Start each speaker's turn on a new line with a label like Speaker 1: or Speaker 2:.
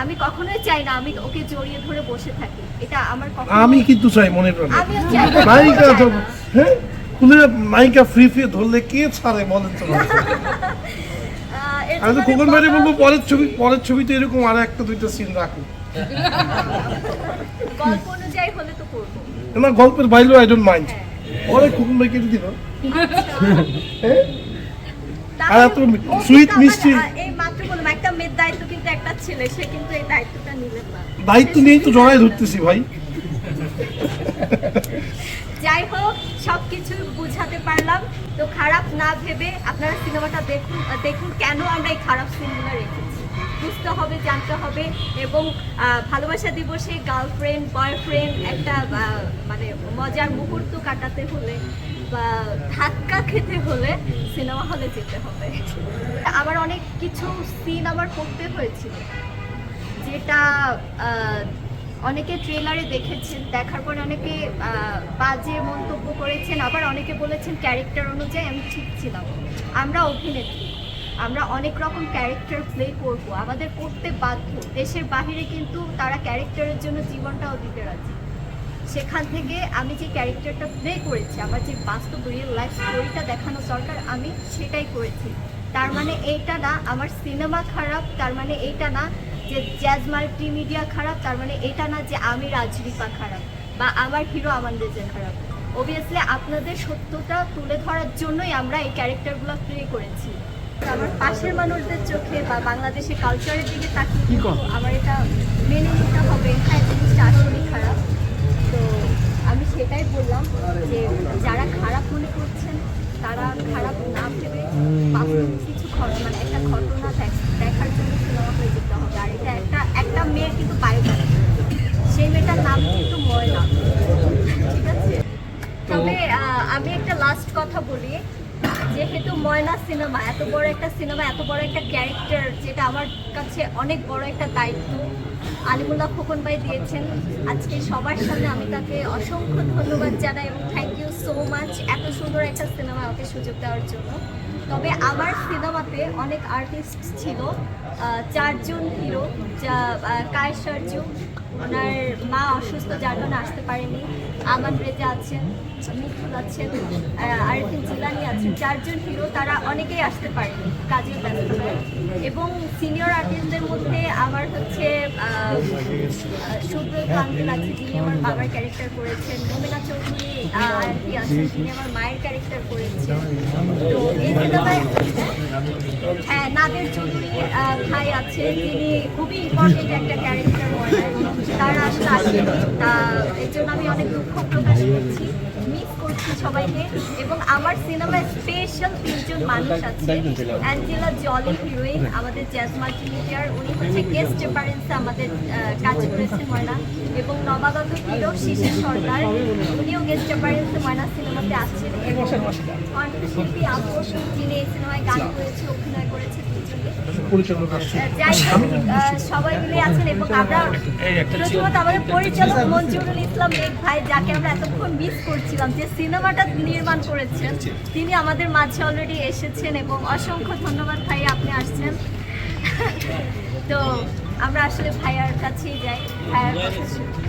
Speaker 1: আমি কখনোই চাই না আমি ওকে জড়িয়ে ধরে বসে থাকি। এটা আমার
Speaker 2: আমি কিন্তু চাই মনে প্রাণে নায়িকা তো। হ্যাঁ? খুলে নায়িকা ফ্রি ফ্রি ধরলে কে ছাড়ে বলেন তো আমি তো খোকন ভাইরে বলব পরের ছবি পরের ছবিতে এরকম আর একটা দুইটা সিন রাখুন
Speaker 1: গল্প অনুযায়ী হলে তো করব।
Speaker 2: না গল্পের বাইরেও আই ডোন্ট মাইন্ড। পরে খোকন ভাই কেটে দিল হ্যাঁ? আর এত
Speaker 1: সুইট
Speaker 2: মিষ্টি।
Speaker 1: এই মাত্র বললাম একটা মেয়ের দায়িত্ব কিন্তু একটা ছেলে সে কিন্তু এই দায়িত্বটা নিলে না
Speaker 2: দায়িত্ব নিয়েই তো জড়াই ধরতেছি ভাই
Speaker 1: যাই হোক সব কিছু বুঝাতে পারলাম তো খারাপ না ভেবে আপনারা সিনেমাটা দেখুন দেখুন কেন আমরা এই খারাপ সিনেমা বুঝতে হবে, জানতে হবে এবং ভালোবাসা দিবসে গার্লফ্রেন্ড বয়ফ্রেন্ড একটা মানে মজার মুহূর্ত কাটাতে হলে বা ধাক্কা খেতে হলে সিনেমা হলে যেতে হবে। আমার অনেক কিছু সিন আমার করতে হয়েছিল, যেটা অনেকে ট্রেলারে দেখেছেন, দেখার পরে অনেকে বাজে মন্তব্য করেছেন, আবার অনেকে বলেছেন ক্যারেক্টার অনুযায়ী আমি ঠিক ছিলাম। আমরা অভিনেত্রী। আমরা অনেক রকম ক্যারেক্টার প্লে করব। আমাদের করতে বাধ্য। দেশের বাহিরে কিন্তু তারা ক্যারেক্টারের জন্য জীবনটাও দিতে রাজি। সেখান থেকে আমি যে ক্যারেক্টারটা প্লে করেছি, আমার যে বাস্তব রিয়েল লাইফ স্টোরিটা দেখানো দরকার, আমি সেটাই করেছি। তার মানে এইটা না, আমার সিনেমা খারাপ, তার মানে এইটা না যে জ্যাজ মাল্টিমিডিয়া খারাপ, তার মানে এটা না যে আমি রাজরিপা খারাপ বা আমার হিরো আমাদের যে খারাপ। অবভিয়াসলি আপনাদের সত্যটা তুলে ধরার জন্যই আমরা এই ক্যারেক্টারগুলো প্লে করেছি। আমার পাশের মানুষদের চোখে বা বাংলাদেশের কালচারের দিকে তাকিয়ে আমার এটা মেনে নিতে হবে। হ্যাঁ জিনিসটা আসলেই খারাপ। তো আমি সেটাই বললাম যে যারা খারাপ মনে করছেন তারা খারাপ না ভেবে কিছু ঘটনা মানে একটা ঘটনা দেখ- দেখার জন্য সিনেমা হয়ে যেতে হবে। আর এটা একটা একটা মেয়ের কিন্তু বায়োগ্রাফি সেই মেয়েটার নাম কিন্তু ময়না। ঠিক আছে? তবে আমি একটা লাস্ট কথা বলি। যেহেতু ময়না সিনেমা এত বড় একটা সিনেমা এত বড় একটা ক্যারেক্টার যেটা আমার কাছে অনেক বড় একটা দায়িত্ব। আলিমুল্লাহ খোকন ভাই দিয়েছেন। আজকে সবার সামনে আমি তাকে অসংখ্য ধন্যবাদ জানাই এবং থ্যাংক ইউ সো মাচ এত সুন্দর একটা সিনেমা আমাকে সুযোগ দেওয়ার জন্য। তবে আমার সিনেমাতে অনেক আর্টিস্ট ছিল চারজন হিরো যা আহ, কায়েস সার্জু ওনার মা অসুস্থ, যার কারণে আসতে পারেনি। আমান রেজা আছেন মিঠুল আছেন আরিফিন জিলানি আছেন। চারজন হিরো, তারা অনেকেই আসতে পারেনি কাজের ব্যস্ততায় এবং সিনিয়র আর্টিস্টদের মধ্যে আমার হচ্ছে সুব্রত কান্তিল আছে, যিনি আমার বাবার ক্যারেক্টার করেছেন। মোমেনা চৌধুরী আন্টি আছেন যিনি আমার মায়ের ক্যারেক্টার করেছেন। তো এই সিনেমায় হ্যাঁ নাদের চৌধুরী ভাই আছে তিনি খুবই ইম্পর্টেন্ট একটা ক্যারেক্টার তারা এর জন্য আমি অনেক দুঃখ প্রকাশ করছি। মিস সবাইকে। এবং আমার সিনেমায় স্পেশাল তিনজন মানুষ আছে। অ্যাঞ্জেলা জলি হিরোইন আমাদের জ্যাজ মাল্টিমিডিয়ার উনি হচ্ছে গেস্ট অ্যাপারেন্সে আমাদের কাজ করেছেন ময়না। এবং নবাগত হিরো শিশির সর্দার উনিও গেস্ট অ্যাপারেন্সে ময়না সিনেমাতে আসছেন এবং কণ্ঠশিল্পী যিনি এই সিনেমায় গান করেছে অভিনয় করেছে
Speaker 2: পরিচালক
Speaker 1: যাই হোক, আহ, সবাই মিলে আছেন এবং আমরা প্রথমত আমাদের পরিচালক মঞ্জুরুল ইসলাম মেঘ ভাই যাকে আমরা এতক্ষণ মিস করছিলাম যে সিনেমাটা নির্মাণ করেছেন তিনি আমাদের মাঝে অলরেডি এসেছেন এবং অসংখ্য ধন্যবাদ ভাই, আপনি আসছেন তো আমরা আসলে ভাইয়ার কাছেই যাই, ভাইয়ার শুনি।